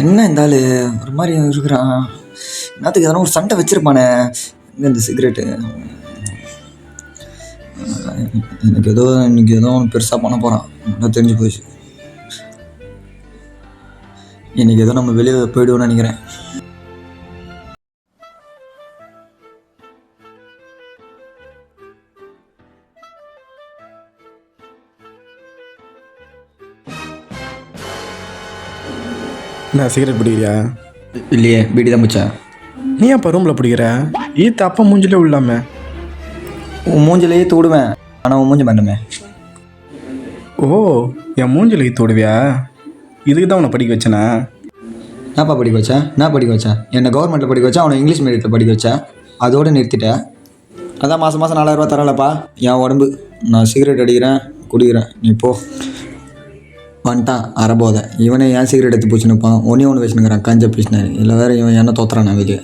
என்ன இந்த ஆள் ஒரு மாதிரி இருக்கிறான். என்னத்துக்கு எதனா ஒரு சண்டை வச்சுருப்பானே. இந்த சிகரெட்டு. எனக்கு ஏதோ இன்னைக்கு ஏதோ ஒன்று பெருசாக பண்ண போகிறான் நல்லா தெரிஞ்சு போச்சு. இன்னைக்கு ஏதோ நம்ம வெளியே போயிடுவோம்னு நினைக்கிறேன். என்ன சிகரெட் பிடிக்கிறியா? இல்லையே பீடி தான் போச்சா நீ ஏன் ரூமில் பிடிக்கிற? ஈத்த அப்பா மூஞ்சிலே விடலாமே உன் மூஞ்சிலேயே தூடுவேன் ஆனால் உன் மூஞ்சி பண்ணுமே ஓ என் மூஞ்சில் ஈத்து விடுவியா? இதுக்கு தான் உன்னை படிக்க வச்சேனா. என்னப்பா படிக்க வச்சா? என்ன படிக்க வச்சா? என்னை கவர்மெண்ட்டில் படிக்க வச்சா அவனை இங்கிலீஷ் மீடியத்தில் படிக்க வச்சா. அதோடு நிறுத்திட்டேன் அதான் மாதம் மாதம் நாலாயிரரூவா தரலப்பா என் உடம்பு. நான் சிகரெட் அடிக்கிறேன் குடிக்கிறேன். நீ போ. வந்துட்டான் அறபோதை. இவனே ஏன் சீக்கிரம் எடுத்து பூச்சி நிற்பான் ஒன்றே ஒன்று வச்சுனுங்கிறான் கஞ்ச பிஸ்னாரு இல்லை வேற இவன் என்ன தோத்துறான் நான் வெளியே